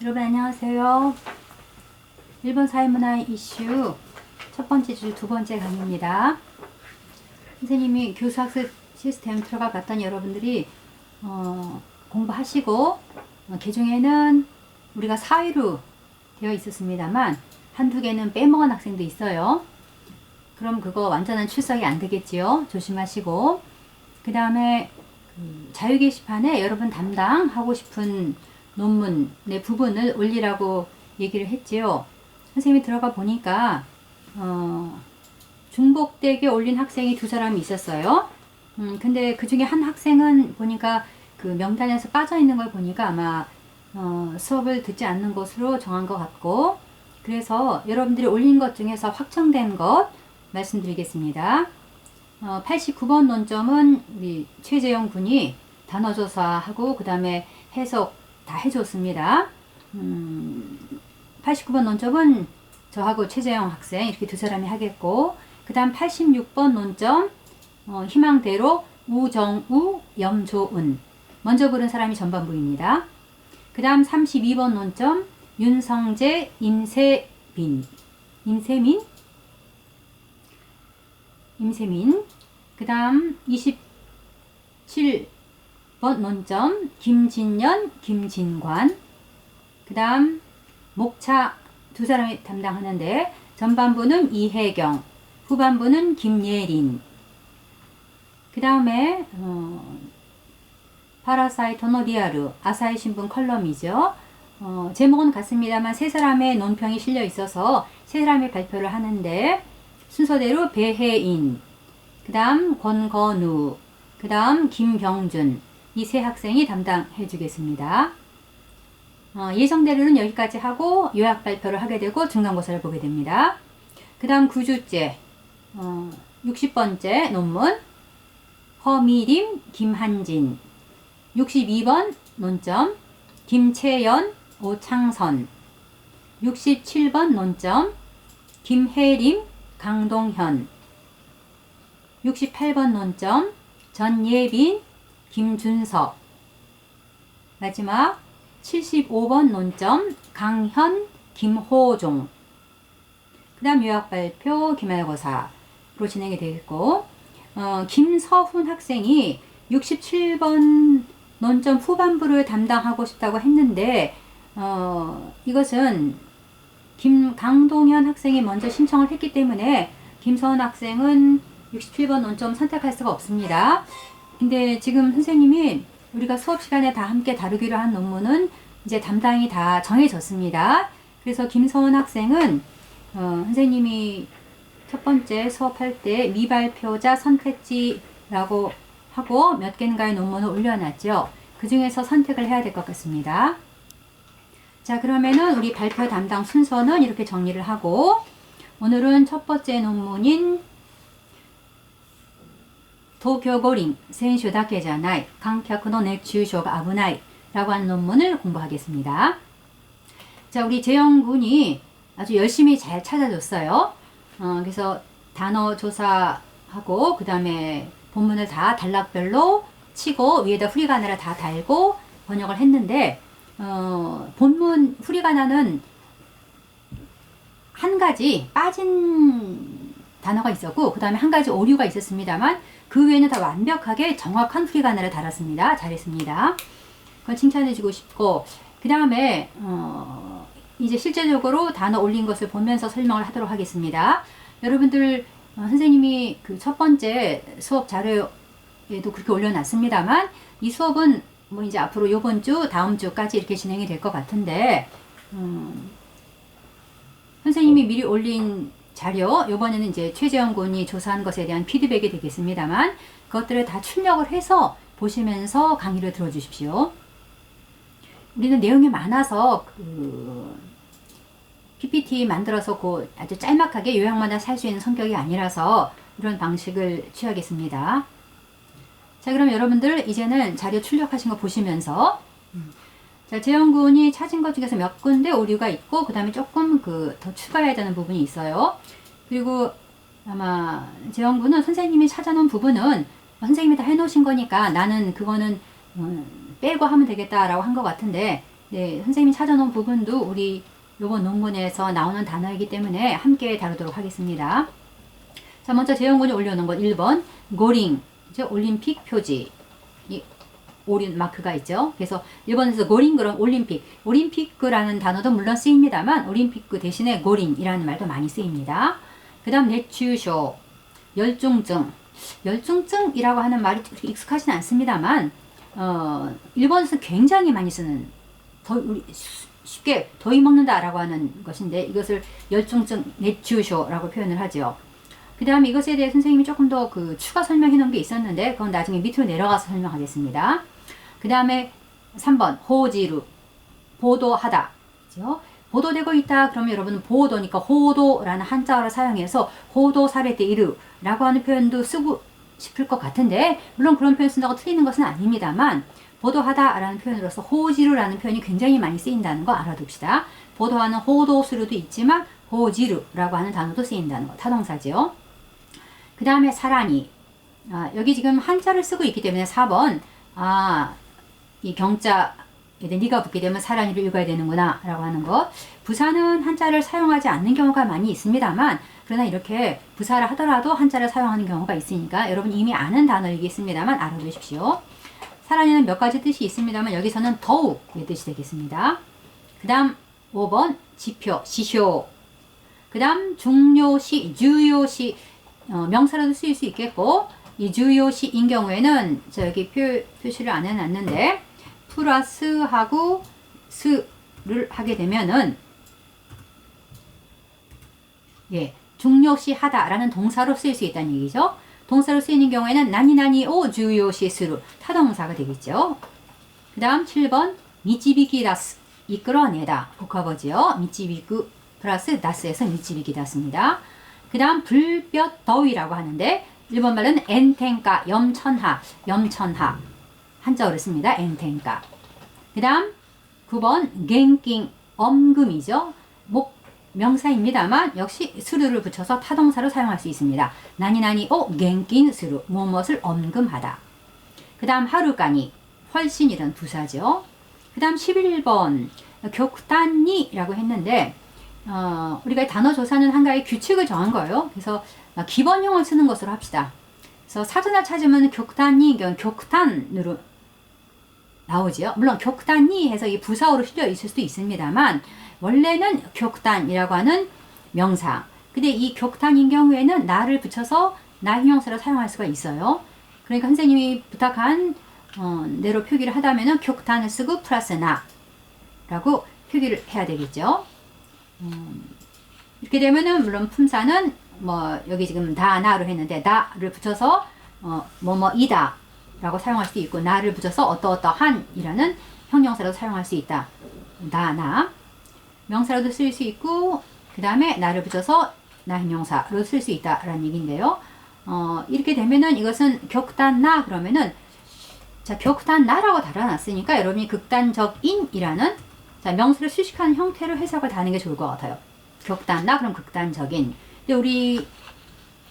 여러분 안녕하세요. 일본 사회문화 이슈 첫 번째 주두 번째 강의입니다. 선생님이 교수학습 시스템 들어가 봤더니 여러분들이 어, 공부하시고 어, 개중에는 우리가 사회로 되어 있었습니다만 한두 개는 빼먹은 학생도 있어요. 그럼 그거 완전한 출석이 안 되겠지요. 조심하시고 그 다음에 그 자유 게시판에 여러분 담당하고 싶은 논문의 부분을 올리라고 얘기를 했지요. 선생님이 들어가 보니까 어, 중복되게 올린 학생이 두 사람이 있었어요. 음, 근데 그 중에 한 학생은 보니까 그 명단에서 빠져 있는 걸 보니까 아마 어, 수업을 듣지 않는 것으로 정한 것 같고 그래서 여러분들이 올린 것 중에서 확정된 것 말씀드리겠습니다. 어, 89번 논점은 우리 최재영 군이 단어 조사하고 그 다음에 해석 다 해줬습니다. 음, 89번 논점은 저하고 최재영 학생 이렇게 두 사람이 하겠고 그 다음 86번 논점 어, 희망대로 우정우 염조은 먼저 부른 사람이 전반부입니다. 그 다음 32번 논점 윤성재 임세빈 임세민 임세민 그 다음 27 번 논점 김진년 김진관. 그 다음 목차 두 사람이 담당하는데 전반부는 이혜경 후반부는 김예린. 그 다음에 어, 파라사이토노 리아르 아사히 신분 컬럼이죠. 어, 제목은 같습니다만 세 사람의 논평이 실려 있어서 세 사람의 발표를 하는데 순서대로 배혜인, 그 다음 권건우, 그 다음 김병준 이 세 학생이 담당해 주겠습니다. 어, 예정대로는 여기까지 하고 요약 발표를 하게 되고 중간고사를 보게 됩니다. 그 다음 9주째 어, 60번째 논문 허미림 김한진 62번 논점 김채연 오창선 67번 논점 김혜림 강동현 68번 논점 전예빈 김준석. 마지막 75번 논점 강현 김호종. 그 다음 요약 발표 기말고사로 진행이 되겠고 어, 김서훈 학생이 67번 논점 후반부를 담당하고 싶다고 했는데 어, 이것은 김강동현 학생이 먼저 신청을 했기 때문에 김서훈 학생은 67번 논점 선택할 수가 없습니다. 근데 지금 선생님이 우리가 수업 시간에 다 함께 다루기로 한 논문은 이제 담당이 다 정해졌습니다. 그래서 김서훈 학생은 어, 선생님이 첫 번째 수업할 때 미발표자 선택지라고 하고 몇 개인가의 논문을 올려놨죠. 그 중에서 선택을 해야 될 것 같습니다. 자, 그러면은 우리 발표 담당 순서는 이렇게 정리를 하고 오늘은 첫 번째 논문인 도쿄고린 센슈 다케잖아이 강客の 熱中症が 아부나이 라고 하는 논문을 공부하겠습니다. 자, 우리 재영 군이 아주 열심히 잘 찾아줬어요. 어, 그래서 단어 조사하고 그 다음에 본문을 다 단락별로 치고 위에다 후리가나를 다 달고 번역을 했는데 어, 본문 후리가나는 한 가지 빠진 단어가 있었고 그 다음에 한 가지 오류가 있었습니다만 그 외에는 다 완벽하게 정확한 후리가나를 달았습니다. 잘했습니다. 그건 칭찬해주고 싶고 그 다음에 어, 이제 실제적으로 단어 올린 것을 보면서 설명을 하도록 하겠습니다. 여러분들 어, 선생님이 그 첫 번째 수업 자료에도 그렇게 올려놨습니다만 이 수업은 뭐 이제 앞으로 요번 주 다음 주까지 이렇게 진행이 될 것 같은데 음, 선생님이 미리 올린 자료 요번에는 이제 최재형 군이 조사한 것에 대한 피드백이 되겠습니다만 그것들을 다 출력을 해서 보시면서 강의를 들어주십시오. 우리는 내용이 많아서 그 PPT 만들어서 그 아주 짤막하게 요약마다 살 수 있는 성격이 아니라서 이런 방식을 취하겠습니다. 자, 그럼 여러분들 이제는 자료 출력하신 거 보시면서 음, 자, 재영군이 찾은 것 중에서 몇 군데 오류가 있고 그 다음에 조금 그 더 추가해야 되는 부분이 있어요. 그리고 아마 재영군은 선생님이 찾아놓은 부분은 선생님이 다 해놓으신 거니까 나는 그거는 음, 빼고 하면 되겠다라고 한 것 같은데 네, 선생님이 찾아놓은 부분도 우리 요번 논문에서 나오는 단어이기 때문에 함께 다루도록 하겠습니다. 자, 먼저 제용군이 올려놓은 것 1번 고링, 죠 올림픽 표지. 올인 마크가 있죠. 그래서 일본에서 고린 그럼 올림픽, 올림픽라는 단어도 물론 쓰입니다만 올림픽 대신에 고린이라는 말도 많이 쓰입니다. 그 다음 내추쇼, 열중증. 열중증이라고 하는 말이 익숙하진 않습니다만 어, 일본에서 굉장히 많이 쓰는 더, 쉽게 더위 먹는다라고 하는 것인데 이것을 열중증 내추쇼라고 표현을 하죠. 그 다음에 이것에 대해 선생님이 조금 더 그 추가 설명해 놓은 게 있었는데 그건 나중에 밑으로 내려가서 설명하겠습니다. 그 다음에 3번 호지루 보도하다 그죠? 보도되고 있다 그러면 여러분은 보도니까 호도라는 한자어를 사용해서 호도 사례때 이르라고 하는 표현도 쓰고 싶을 것 같은데 물론 그런 표현 쓴다고 틀리는 것은 아닙니다만 보도하다라는 표현으로서 호지루라는 표현이 굉장히 많이 쓰인다는 거 알아둡시다. 보도하는 호도수류도 있지만 호지루라고 하는 단어도 쓰인다는 거 타동사죠. 그 다음에 사란이 아, 여기 지금 한자를 쓰고 있기 때문에 4번 아, 이 경자 네가 붙게 되면 사란이를 읽어야 되는구나 라고 하는 것 부사는 한자를 사용하지 않는 경우가 많이 있습니다만 그러나 이렇게 부사를 하더라도 한자를 사용하는 경우가 있으니까 여러분 이미 아는 단어이겠습니다만 알아두십시오. 사란이는 몇 가지 뜻이 있습니다만 여기서는 더욱 의 뜻이 되겠습니다. 그 다음 5번 지표, 시효. 그 다음 중요시, 주요시 어, 명사로도 쓰일 수 있겠고 이 주요시인 경우에는 저기 표, 표시를 안 해놨는데 플러스하고 스를 하게 되면은 예 중요시 하다라는 동사로 쓰일 수 있다는 얘기죠. 동사로 쓰이는 경우에는 나니나니 오 주요시 스루 타동사가 되겠죠. 그 다음 7번 미치비기다스 이끌어내다 복합어지요. 미치비구 플러스 다스에서 미치비기다스입니다. 그 다음 불볕 더위라고 하는데 일본 말은 엔텐가 염천하 염천하 한자어를 씁니다. 엔텐가 그 다음 9번 갱킹 엄금이죠. 목 명사입니다만 역시 수루를 붙여서 타동사로 사용할 수 있습니다. 나니나니 오 갱낀 수루 무엇을 엄금하다. 그 다음 하루가니 훨씬이란 부사죠. 그 다음 11번 격단니라고 했는데 어, 우리가 단어 조사는 한가지 규칙을 정한 거예요. 그래서 기본형을 쓰는 것으로 합시다. 그래서 사전을 찾으면 격단이 격단으로 나오지요. 물론 격단이 해서 이 부사어로 실려 있을 수도 있습니다만 원래는 격단이라고 하는 명사. 근데 이 격단인 경우에는 나를 붙여서 나 형용사로 사용할 수가 있어요. 그러니까 선생님이 부탁한 어, 내로 표기를 하다면은 격단을 쓰고 플러스 나라고 표기를 해야 되겠죠. 음, 이렇게 되면은 물론 품사는 뭐 여기 지금 다 나로 했는데 다를 붙여서 어, 뭐뭐이다 라고 사용할 수 있고 나를 붙여서 어떠어떠한 이라는 형용사로 사용할 수 있다. 나, 나. 명사로도 쓸수 있고 그 다음에 나를 붙여서 나 형용사로 쓸 수 있다라는 얘기인데요. 어, 이렇게 되면은 이것은 격단 나 그러면은 자 격단 나라고 달아놨으니까 여러분이 극단적 인이라는 자 명사를 수식하는 형태로 해석을 다는 게 좋을 것 같아요. 격단 나 그럼 극단적인. 근데 우리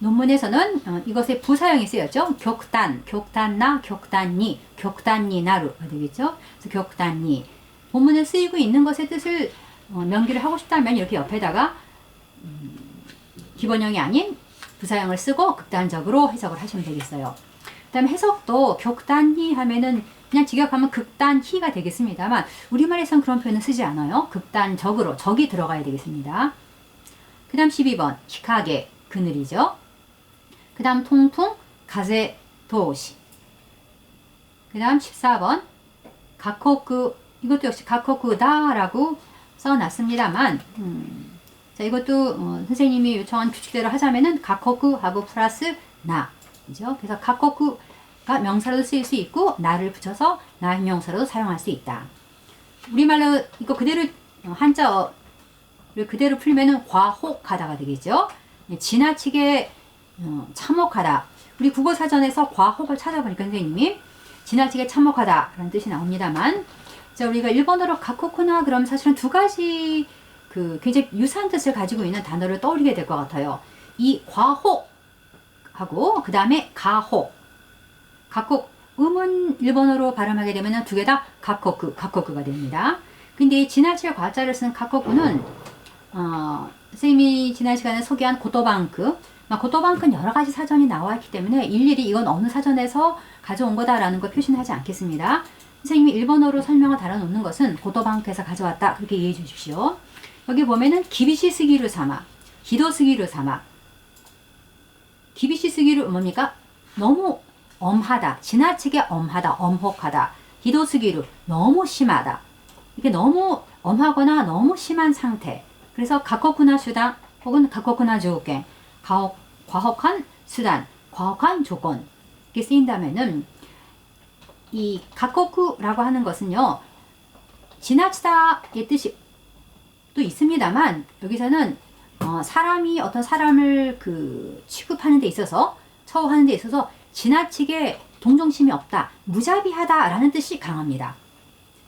논문에서는 어, 이것의 부사형이 쓰였죠. 격단, 격단나, 격단니, 격단니나루가 되겠죠. 그래서 격단니. 본문에 쓰이고 있는 것의 뜻을 어, 명기를 하고 싶다면 이렇게 옆에다가 음, 기본형이 아닌 부사형을 쓰고 극단적으로 해석을 하시면 되겠어요. 그 다음에 해석도 격단히 하면은 그냥 직역하면 극단히가 되겠습니다만 우리말에선 그런 표현은 쓰지 않아요. 극단적으로 적이 들어가야 되겠습니다. 그 다음 12번 히카게 그늘이죠. 그 다음 통풍 가세 도시 그 다음 14번 가코쿠 이것도 역시 가코쿠다라고 써놨습니다만 음, 자 이것도 어, 선생님이 요청한 규칙대로 하자면은 가코쿠하고 플러스 나 그죠? 그래서 가코쿠가 명사로도 쓰일 수 있고 나를 붙여서 나 형용사로도 사용할 수 있다. 우리말로 이거 그대로 어, 한자를 그대로 풀면은 과혹하다가 되겠죠. 네, 지나치게 어, 참혹하다. 우리 국어 사전에서 과혹을 찾아보니까 선생님이 지나치게 참혹하다 라는 뜻이 나옵니다만, 자 우리가 일본어로 가코쿠나 그럼 사실은 두 가지 그 굉장히 유사한 뜻을 가지고 있는 단어를 떠올리게 될 것 같아요. 이 과혹하고 그 다음에 가혹, 가콕 음은 일본어로 발음하게 되면 두 개다 가코쿠, 가코쿠가 됩니다. 근데 이 지나칠 과자를 쓴 가코쿠는 어, 선생님이 지난 시간에 소개한 고토방크 막 고토방크는 여러 가지 사전이 나와 있기 때문에 일일이 이건 어느 사전에서 가져온 거다라는 걸 표시는 하지 않겠습니다. 선생님이 일본어로 설명을 달아놓는 것은 고토방크에서 가져왔다 그렇게 이해해 주십시오. 여기 보면은 기비시 스기루 사마, 히도 스기루 사마, 기비시 스기루 뭡니까? 너무 엄하다, 지나치게 엄하다, 엄혹하다. 히도 스기루 너무 심하다. 이게 너무 엄하거나 너무 심한 상태. 그래서 가코쿠나 수단 혹은 가코쿠나 조건, 가혹, 과혹한 수단, 과혹한 조건 이렇게 쓰인다면은 이 가코쿠라고 하는 것은요 지나치다의 뜻이 또 있습니다만 여기서는 어, 사람이 어떤 사람을 그 취급하는 데 있어서 처우하는 데 있어서 지나치게 동정심이 없다, 무자비하다라는 뜻이 강합니다.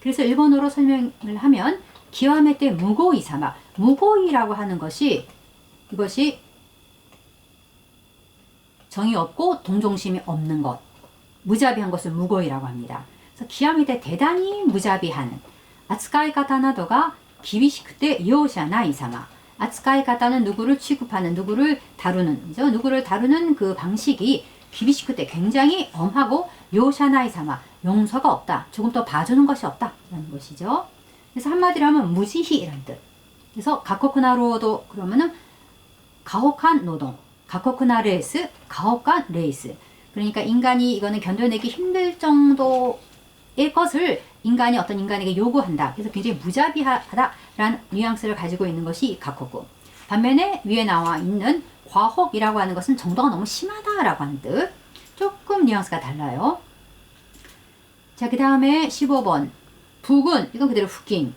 그래서 일본어로 설명을 하면 기와메 때 무고이 사마, 무고이라고 하는 것이 이것이 정이 없고 동정심이 없는 것, 무자비한 것을 무고이라고 합니다. 그래서 기함이대 대단히 무자비한 아츠카이가타나도가 기비시크때 요시아나 이사마 아츠카이가타는 누구를 취급하는 누구를 다루는 그죠? 누구를 다루는 그 방식이 기비시크때 굉장히 엄하고 요시아나 이사마 용서가 없다 조금 더 봐주는 것이 없다라는 것이죠. 그래서 한마디로 하면 무지히라는 뜻. 그래서 가코쿠나로도 그러면은 가혹한 노동 가코쿠나 레이스, 가혹한 레이스. 그러니까 인간이 이거는 견뎌내기 힘들 정도의 것을 인간이 어떤 인간에게 요구한다. 그래서 굉장히 무자비하다라는 뉘앙스를 가지고 있는 것이 가코쿠. 반면에 위에 나와 있는 과혹이라고 하는 것은 정도가 너무 심하다라고 하는 뜻. 조금 뉘앙스가 달라요. 자, 그 다음에 15번. 북은, 이건 그대로 흑긴.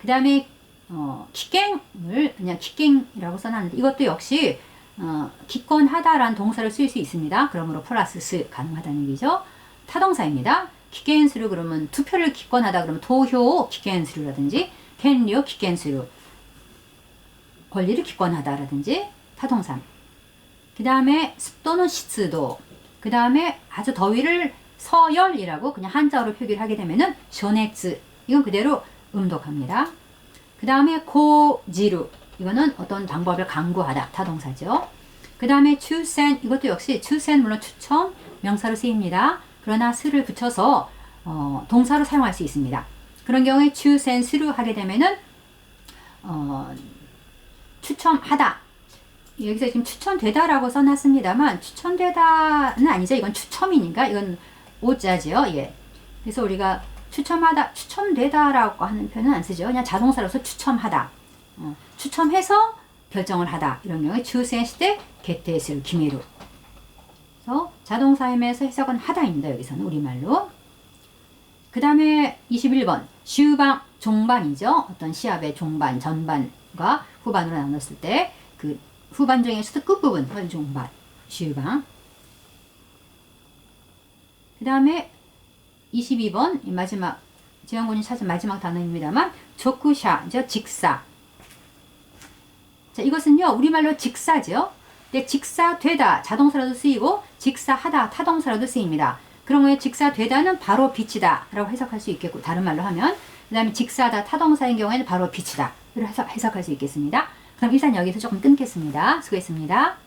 그 다음에, 어, 기갱을 그냥 기갱이라고 써놨는데, 이것도 역시, 어, 기권하다라는 동사를 쓸 수 있습니다. 그러므로 플러스 스 가능하다는 얘기죠. 타동사입니다. 기겐스루 그러면 투표를 기권하다 그러면 토효 기겐스루라든지 캔류 기겐스루 권리를 기권하다라든지 타동사. 그 다음에 습도는 시츠도. 그 다음에 아주 더위를 서열이라고 그냥 한자어로 표기를 하게 되면은 쇼네츠. 이건 그대로 음독합니다. 그 다음에 고지루. 이거는 어떤 방법을 강구하다. 타동사죠. 그 다음에 추센. 이것도 역시 추센 물론 추천 명사로 쓰입니다. 그러나 스를 붙여서 어, 동사로 사용할 수 있습니다. 그런 경우에 스루 하게 되면은 어, 추첨하다. 여기서 지금 추천되다라고 써놨습니다만 추천되다는 아니죠. 이건 추첨이니까 이건 오자지요. 예. 그래서 우리가 추첨하다, 추첨되다라고 하는 표현은 안 쓰죠. 그냥 자동사로서 추첨하다. 어, 추첨해서 결정을 하다. 이런 경우에 추센 시대 개테스를 기미로. 그래서 자동사임에서 해석은 하다입니다. 여기서는 우리말로. 그 다음에 21번 슈방 종반이죠. 어떤 시합의 종반, 전반과 후반으로 나눴을 때 그 후반 중에서도 끝부분 은 종반, 슈방. 그 다음에 22번 이 마지막 지원군이 찾은 마지막 단어입니다만 조쿠샤죠 직사. 자 이것은요 우리말로 직사죠. 근데 직사되다 자동사로도 쓰이고 직사하다 타동사로도 쓰입니다. 그런 거에 직사되다는 바로 빛이다 라고 해석할 수 있겠고 다른 말로 하면 그 다음에 직사다 타동사인 경우에는 바로 빛이다 를 해석, 해석할 수 있겠습니다. 그럼 일단 여기서 조금 끊겠습니다. 수고했습니다.